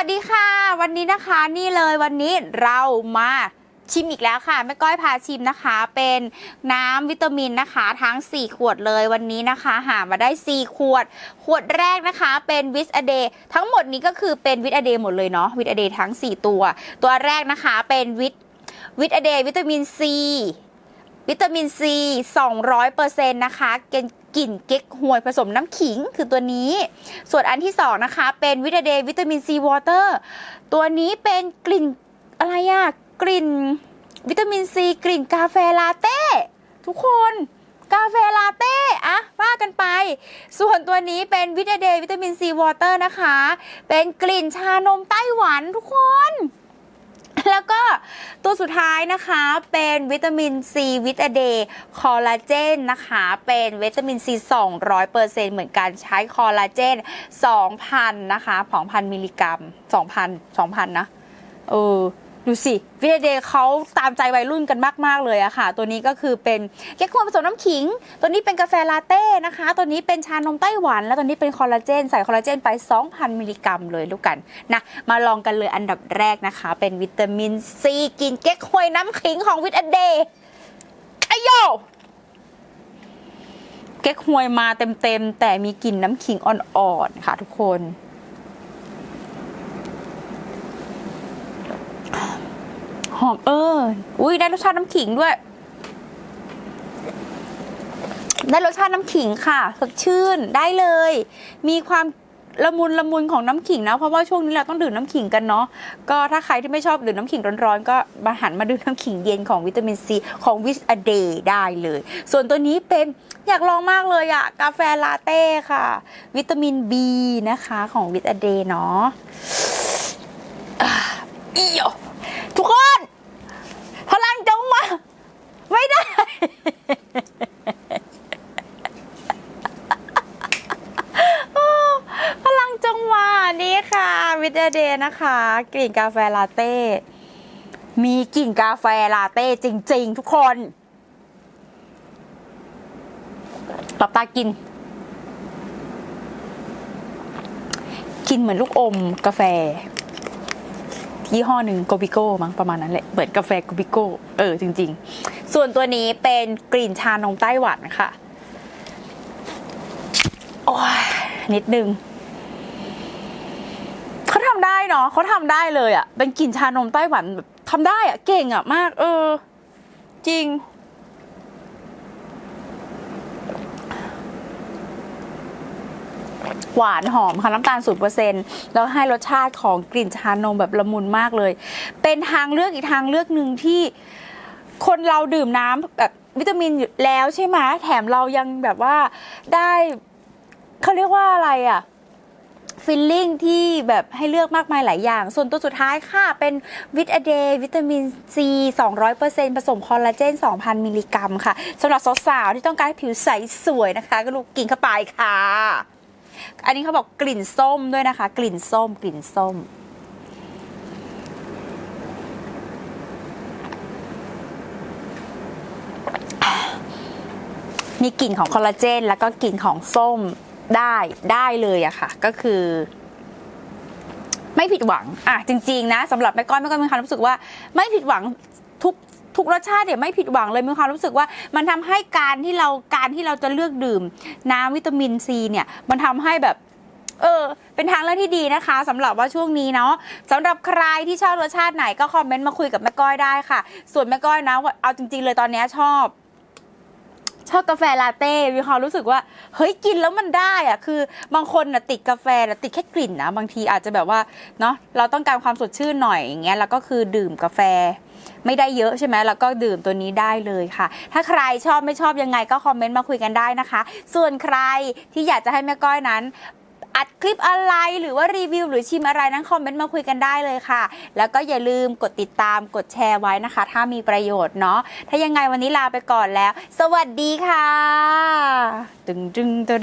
วัสดีค่ะ วันนี้นะคะนี่เลยวันนี้เรามาชิมอีกแล้วค่ะแม่ก้อยพาชิมนะคะ เป็นน้ำวิตามินนะคะ ทั้ง 4 ขวดเลยวันนี้นะคะ หามาได้ 4 ขวด ขวดแรกนะคะ เป็นวิสอเดย์ทั้งหมดนี้ก็คือเป็นวิตอเดย์หมดเลยเนาะวิตอเดย์ทั้ง 4 ตัว ตัวแรกนะคะเป็นวิตวิตอเดย์วิตามินซี วิตามินซี 200%นะคะเป็นกลิ่นเก๊กฮวยผสมน้ำขิงคือตัวนี้ ส่วนอันที่สองนะคะ เป็นวิตาเดวิตามินซีวอเตอร์ตัวนี้เป็นกลิ่นอะไรอะกลิ่นวิตามินซีกลิ่นกาแฟลาเต้ทุกคนกาแฟลาเต้อะว่ากันไป ส่วนตัวนี้เป็นวิตาเดวิตามินซีวอเตอร์นะคะ เป็นกลิ่นชานมไต้หวันทุกคน แล้วก็ตัวสุดท้ายนะคะเป็นวิตามินซีวิตาเดย์คอลลาเจนนะคะ เป็นวิตามินซี200%เหมือนกันใช้คอลลาเจน 2,000 นะคะ 2,000 มิลลิกรัม 2,000 2,000 นะ เออ ดูสิวิตาเดย์เขาตามใจวัยรุ่นกันมาก ๆ เลยอะค่ะ ตัวนี้ก็คือเป็นแก้ควงผสมน้ำขิง ตัวนี้เป็นกาแฟลาเต้นะคะ ตัวนี้เป็นชานมไต้หวัน แล้วตัวนี้เป็นคอลลาเจน ใส่คอลลาเจนไป 2,000 มิลลิกรัมเลยลูกกันนะ มาลองกันเลยอันดับแรกนะคะ เป็นวิตามินซีกินเก๊กฮวยน้ำขิงของวิตาเดย์อโยเก๊กฮวยมาเต็มๆแต่มีกลิ่นน้ำขิงอ่อนๆค่ะทุกคน หอมเออ อุ้ยได้รสชาติน้ำขิงด้วย ได้รสชาติน้ำขิงค่ะ สดชื่นได้เลย มีความละมุนละมุนของน้ำขิงนะ เพราะว่าช่วงนี้เราต้องดื่มน้ำขิงกันเนาะก็ถ้าใครที่ไม่ชอบดื่มน้ำขิงร้อนๆ ก็มาหันมาดื่มน้ำขิงเย็นของวิตามินซีของวิสอเดย์ได้เลย ส่วนตัวนี้เป็นอยากลองมากเลยอะกาแฟลาเต้ค่ะ วิตามิน B นะคะของวิสอเดย์เนาะอะอีโยทุกคน พลังจงมา ไม่ได้ พลังจงมานี่ วิตาเดย์นะคะ กลิ่นกาแฟลาเต้ มีกลิ่นกาแฟลาเต้จริง ๆ ทุกคนหลับตากิน กินเหมือนลูกอมกาแฟ ยี่ห้อหนึ่งโกบิโก้มั้งประมาณนั้นแหละเหมือนกาแฟโกบิโก้เออจริง ๆ ส่วนตัวนี้เป็นกลิ่นชานมไต้หวันค่ะ โอ้ยนิดนึง ได้เนาะเขาทำได้เลยอะ่ะ เป็นกลิ่นชานมไต้หวันแบบทำได้อะ่ะ เก่งอะ่ะมาก เออ จริง หวานหอมค่ะน้ำตาลศูนเปอร์เซ็นแล้วให้รสชาติของกลิ่นชานมแบบละมุนมากเลย เป็นทางเลือกอีกทางเลือกหนึ่งที่คนเราดื่มน้ำแบบวิตามินอยู่แล้วใช่ไหมแถมเรายังแบบว่าได้เขาเรียกว่าอะไรอะ ฟิลลิ่งที่แบบให้เลือกมากมายหลายอย่าง ส่วนตัวสุดท้ายค่ะ เป็นวิตาเดย์วิตามินซี200%ผสมคอลลาเจน 2,000 มิลลิกรัมค่ะสำหรับสาวๆ ที่ต้องการให้ผิวใสสวยนะคะ ก็ลูกกินเข้าไปค่ะ อันนี้เขาบอกกลิ่นส้มด้วยนะคะ กลิ่นส้ม กลิ่นส้มมีกลิ่นของคอลลาเจน แล้วก็กลิ่นของส้ม ได้ได้เลยอะค่ะ ก็คือ ไม่ผิดหวังอะจริง ๆ นะสำหรับแม่ก้อยแม่ก้อยมีความรู้สึกว่า ไม่ผิดหวังทุกทุกรสชาติเนี่ยไม่ผิดหวังเลยมีความรู้สึกว่า มันทำให้การที่เราการที่เราจะเลือกดื่ม น้ำวิตามินซีเนี่ย มันทำให้แบบ เออ เป็นทางเลือกที่ดีนะคะสำหรับว่าช่วงนี้เนาะสำหรับใครที่ชอบรสชาติไหนก็คอมเมนต์มาคุยกับแม่ก้อยได้ค่ะ ส่วนแม่ก้อยนะว่าเอาจริง ๆ เลยตอนนี้ชอบ ชอบกาแฟลาเต้ มีความรู้สึกว่า เฮ้ยกินแล้วมันได้อะคือบางคนน่ะติดกาแฟน่ติดแค่กลิ่นนะ บางทีอาจจะแบบว่าเนาะเราต้องการความสดชื่นหน่อยอย่างเงี้ยแล้วก็คือดื่มกาแฟไม่ได้เยอะใช่ไหมแล้วก็ดื่มตัวนี้ได้เลยค่ะ ถ้าใครชอบไม่ชอบยังไงก็คอมเมนต์มาคุยกันได้นะคะ ส่วนใครที่อยากจะให้แม่ก้อยนั้น อัดคลิปอะไรหรือว่ารีวิว หรือชิมอะไรนั้นคอมเมนต์มาคุยกันได้เลยค่ะ แล้วก็อย่าลืมกดติดตามกดแชร์ไว้นะคะ ถ้ามีประโยชน์เนาะถ้ายังไงวันนี้ลาไปก่อนแล้ว สวัสดีค่ะดึงตึงตึง